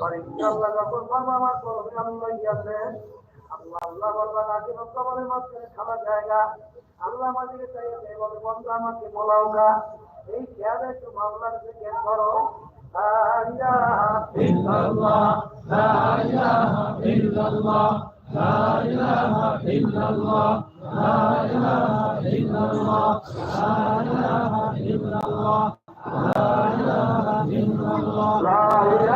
করে আল্লাহ যখন বাবা আমার করবে, আল্লাহ আছে আল্লাহ আল্লাহ বাবা নাকি খালা জায়গা। আল্লাহ আমাদেরকে চাইলে এভাবে বন্ধু, আমাকে বলাও না এই খেয়াল একটু মামলার থেকে করো। لا إله إلا الله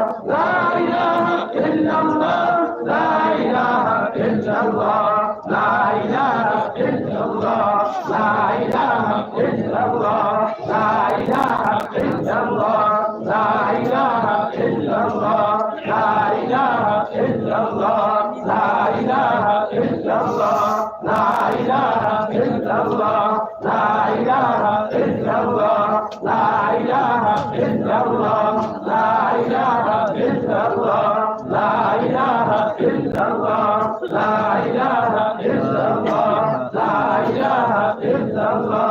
da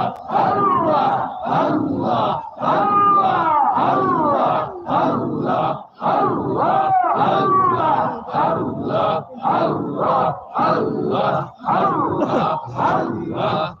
아, 아, 아.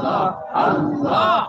Allah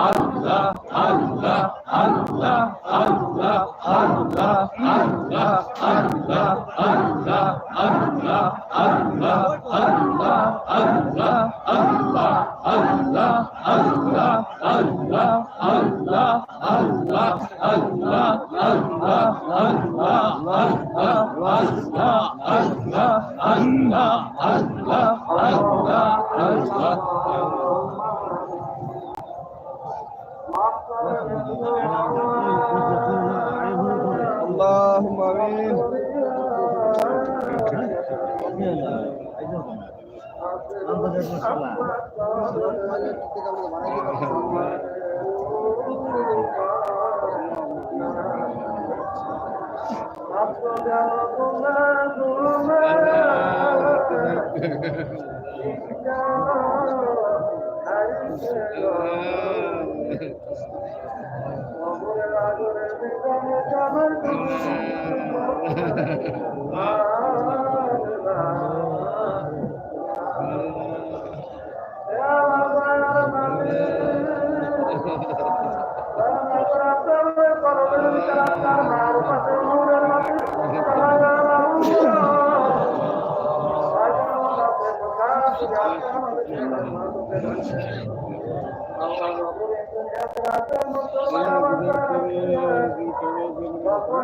Allah اللهم امين Thank you. Ah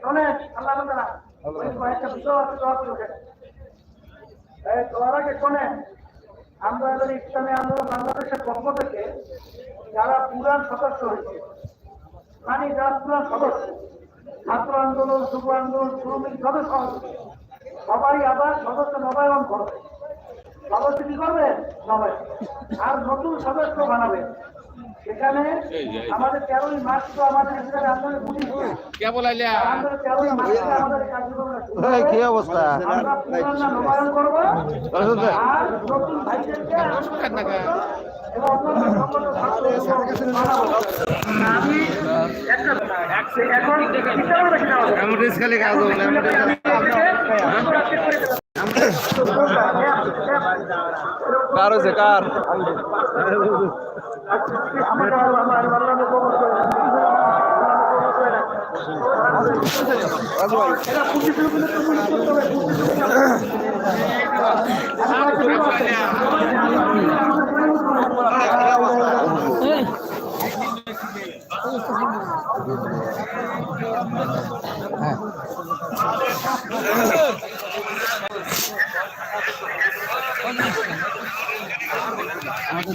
শোনেন আল্লাহ বান্দারা কয়েকটা বিষয় দোয়া করে এই দোয়ার আগে শোনেন আমরা এবার ইসলামী আন্দোলন বাংলাদেশের পক্ষ থেকে যারা পুরান সদস্য হয়েছে মানে যারা পুরান সদস্য ছাত্র আন্দোলন যুব আন্দোলন শ্রমিক সদস্য সবাই আবার সদস্য নবায়ন করবে। সদস্য কি করবে? নবায়ন। আর নতুন সদস্য বানাবে। সেখানে আমাদের তেরোই মার্চ তো আমাদের এখানে আন্দোলন বুঝিয়েছে কে বলাইলা আমাদের তেরোই মার্চ আমাদের কার্যক্রম কি অবস্থা? আমরা পুরানা নবায়ন করব। আর নতুন ভাইদেরকে এবং অন্যান্য সংগঠন ছাত্রদেরকে বানাবো।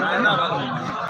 আমি একটা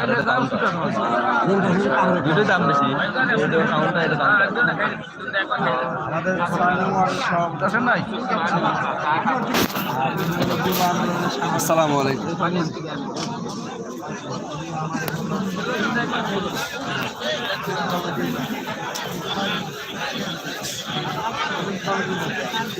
আর এটা হয় দুটোই দাম বেশি। এটা কাউন্ট হয় এটা দাম আসসালামু আলাইকুম। আমাদের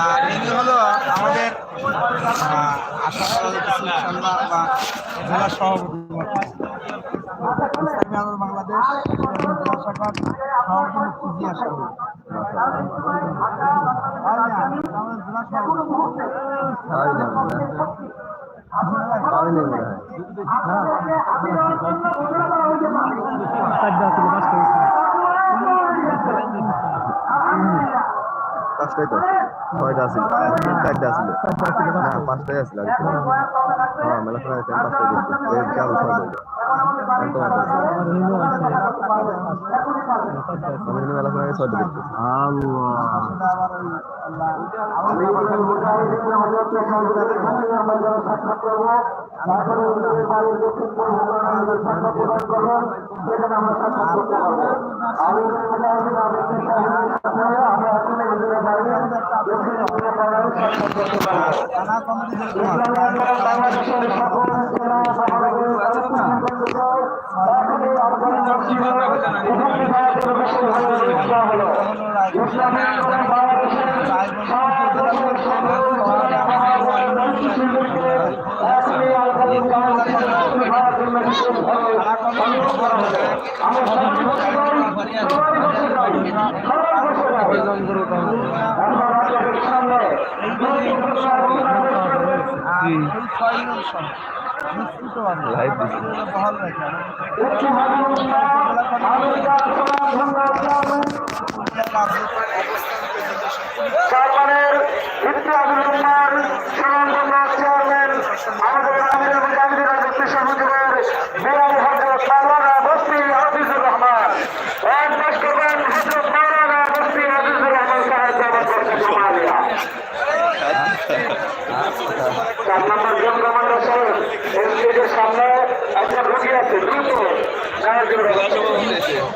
আর ইনি হলো আমাদের জেলা সভাপতি বাংলাদেশ জেলা শাখার সভাপতি মুফতি জিয়া সাহেব। পাঁচটাই তো? ছয়টা আছিল। চারটা আছিল। না পাঁচটাই আছিল আগে হ্যাঁ মেলা শোনা যাচ্ছে পাঁচটা দিচ্ছি এই ছয়টা সুনামগঞ্জ চেয়ারম্যান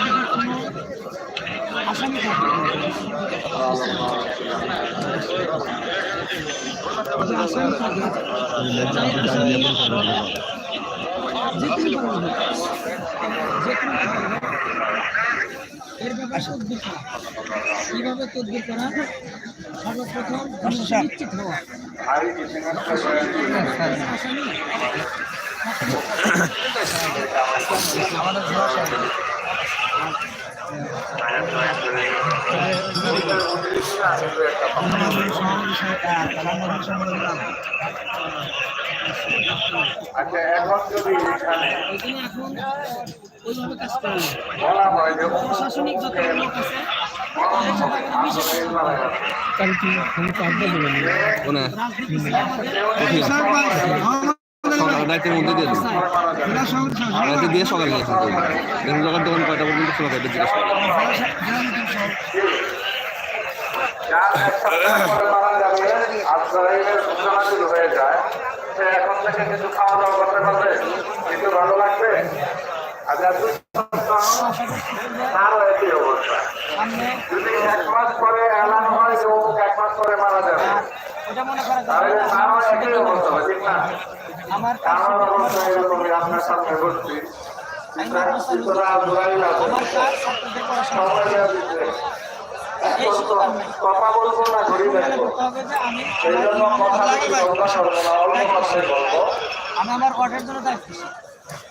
যদি কোনো আসামি থাকে যদি আসামি কোনো হোক, এর ব্যাপারে তদবির করা কীভাবে তদবির করা? সর্বপ্রথম নিশ্চিত হওয়া আচ্ছা এখন যদি ওইভাবে কাজ করা প্রশাসনিক যত লোক আছে রাতের মধ্যে কিছু খাওয়া দাওয়া করতে পারবে কিছু ভালো লাগবে তারও একই অবস্থা যদি এক মাস পরে এলান হয় যে এক মাস পরে মারা যাবে তাহলে তারও একই অবস্থা হবে ঠিক না আমার অবস্থা এরকমই আপনার সামনে কথা বলব না ঘড়ি দেখব কথা বলব আমি আমার ওয়ার্ডের জন্য দায়িত্বশীল